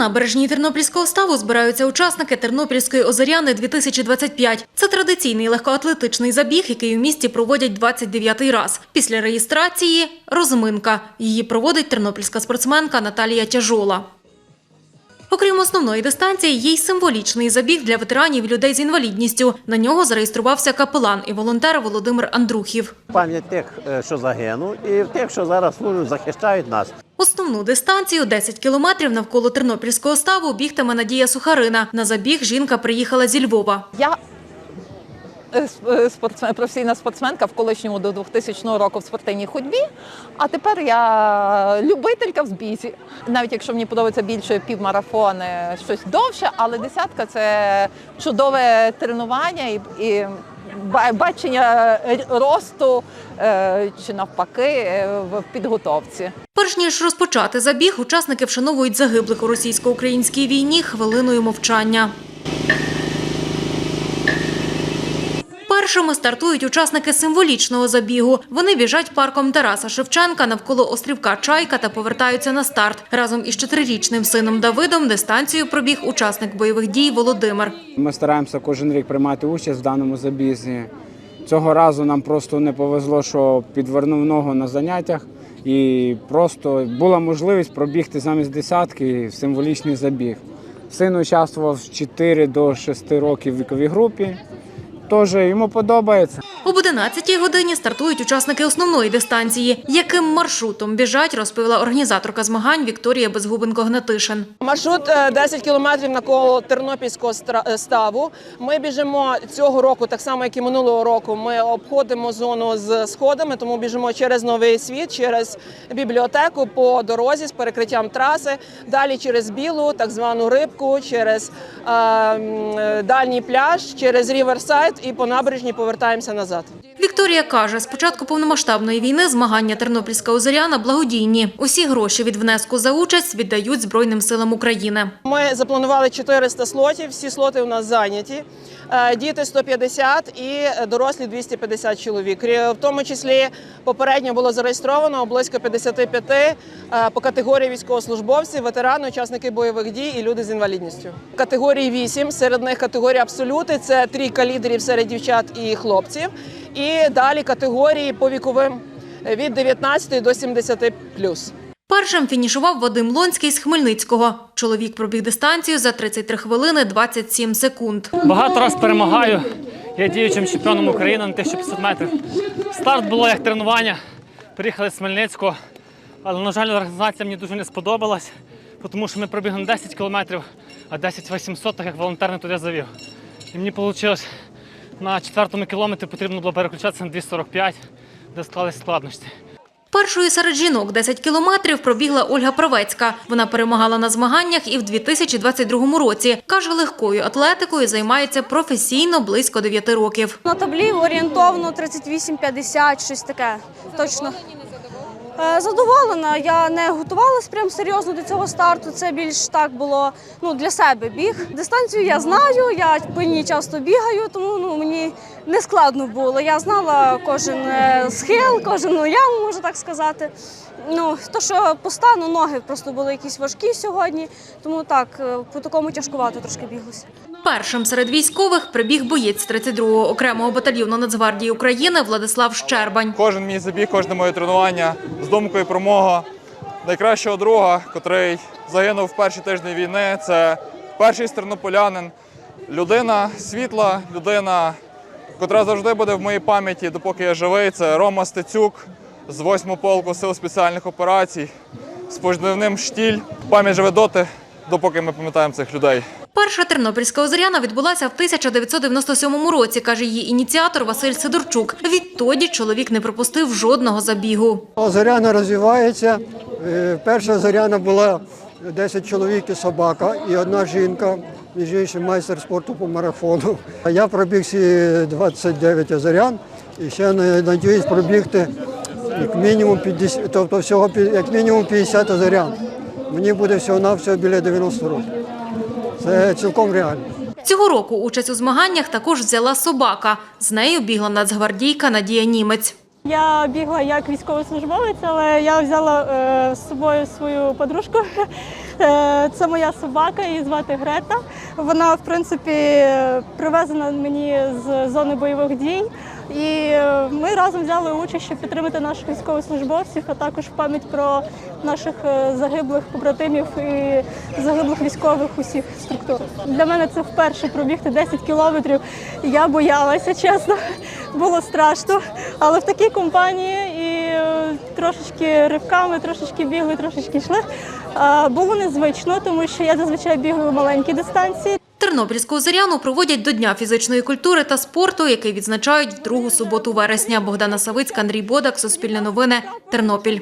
набережній Тернопільського ставу збираються учасники Тернопільської озеряни 2025. Це традиційний легкоатлетичний забіг, який у місті проводять 29-й раз. Після реєстрації – розминка. Її проводить тернопільська спортсменка Наталія Тяжола. Окрім основної дистанції, є й символічний забіг для ветеранів і людей з інвалідністю. На нього зареєструвався капелан і волонтер Володимир Андрухів. Пам'ять тих, е, що загинув, і тих, що зараз служать, захищають нас. Основну дистанцію 10 кілометрів навколо Тернопільського ставу бігтиме Надія Сухарина. На забіг жінка приїхала зі Львова. Я спортсмен, професійна спортсменка в колишньому до 2000 року в спортивній ходьбі, а тепер я любителька в збізі. Навіть якщо мені подобається більше півмарафони, щось довше, але десятка це чудове тренування і, і бачення росту е, чи навпаки е, в підготовці. Перш ніж розпочати забіг, учасники вшановують загиблих у російсько-українській війні хвилиною мовчання. Першими стартують учасники символічного забігу. Вони біжать парком Тараса Шевченка навколо острівка Чайка та повертаються на старт. Разом із чотирирічним сином Давидом дистанцію пробіг учасник бойових дій Володимир. Ми стараємося кожен рік приймати участь в даному забізі. Цього разу нам просто не повезло, що підвернув ногу на заняттях, і просто була можливість пробігти замість десятки в символічний забіг. Син участвував з 4 до 6 років в віковій групі. Тож йому подобається. Об 11-й годині стартують учасники основної дистанції. Яким маршрутом біжать, розповіла організаторка змагань Вікторія Безгубенко-Гнатишин. Маршрут е, 10 кілометрів навколо Тернопільського е, ставу. Ми біжимо цього року, так само як і минулого року. Ми обходимо зону з сходами, тому біжимо через новий світ, через бібліотеку по дорозі з перекриттям траси. Далі через білу, так звану рибку, через е, е, дальній пляж, через Ріверсайд і по набережній повертаємося назад. Вікторія каже, з початку повномасштабної війни змагання Тернопільська озеряна благодійні. Усі гроші від внеску за участь віддають Збройним силам України. Ми запланували 400 слотів. Всі слоти у нас зайняті. Е, Діти 150 і дорослі 250 чоловік. В тому числі попередньо було зареєстровано близько 55 е, по категорії військовослужбовців, ветерани, учасники бойових дій і люди з інвалідністю. Категорії 8, серед них категорія абсолюти. Це трійка лідерів серед дівчат і хлопців. І далі категорії по віковим від 19 до 70 плюс. Першим фінішував Вадим Лонський з Хмельницького. Чоловік пробіг дистанцію за 33 хвилини 27 секунд. Багато раз перемагаю. Я діючим чемпіоном України на 1500 метрів. Старт було як тренування. Приїхали з Хмельницького, але, на жаль, організація мені дуже не сподобалась, тому що ми пробігли не 10 кілометрів, а 10 800, так як волонтер не туди завів. І мені вийшло на четвертому кілометрі потрібно було переключатися на 245, де склались складності. Першою серед жінок 10 кілометрів пробігла Ольга Правецька. Вона перемагала на змаганнях і в 2022 році. Каже, легкою атлетикою займається професійно близько 9 років. На таблі орієнтовно 38-50, щось таке. Точно. Е, Задоволена. Я не готувалась прям серйозно до цього старту. Це більш так було ну, для себе біг. Дистанцію я знаю, я по ній часто бігаю, тому ну, мені не складно було. Я знала кожен е, схил, кожен яму, можу так сказати. Ну, то, що по стану ноги просто були якісь важкі сьогодні, тому так, е, по такому тяжкувато трошки біглося. Першим серед військових прибіг боєць 32-го окремого батальйону Нацгвардії України Владислав Щербань. Кожен мій забіг, кожне моє тренування з думкою про мого найкращого друга, котрий загинув в перші тижні війни. Це перший тернополянин, людина світла, людина, котра завжди буде в моїй пам'яті, допоки я живий. Це Рома Стецюк з 8-го полку сил спеціальних операцій, з позивним штіль. Пам'ять живе доти, допоки ми пам'ятаємо цих людей. Перша Тернопільська озеряна відбулася в 1997 році, каже її ініціатор Василь Сидорчук. Відтоді чоловік не пропустив жодного забігу. Зоряна розвивається. Е, Перша зоряна була 10 чоловік і собака, і одна жінка, між іншим майстер спорту по марафону. А Я пробіг всі 29 озорян і ще на- надіюсь пробігти як мінімум 50, тобто всього як мінімум 50 озорян. Мені буде всього-навсього біля 90 років. Це цілком реально. Цього року участь у змаганнях також взяла собака. З нею бігла нацгвардійка Надія Німець. Я бігла як військовослужбовець, але я взяла е, з собою свою подружку. Е, це моя собака, її звати Грета. Вона, в принципі, привезена мені з зони бойових дій. І ми разом взяли участь, щоб підтримати наших військовослужбовців, а також пам'ять про наших е, загиблих побратимів і загиблих військових усіх структур. Для мене це вперше пробігти 10 кілометрів. Я боялася, чесно, було страшно. Але в такій компанії і трошечки ривками, трошечки бігли, трошечки йшли. Було незвично, тому що я зазвичай бігаю маленькі дистанції. Тернопільську озеряну проводять до Дня фізичної культури та спорту, який відзначають в другу суботу вересня. Богдана Савицька, Андрій Бодак, Суспільне новини, Тернопіль.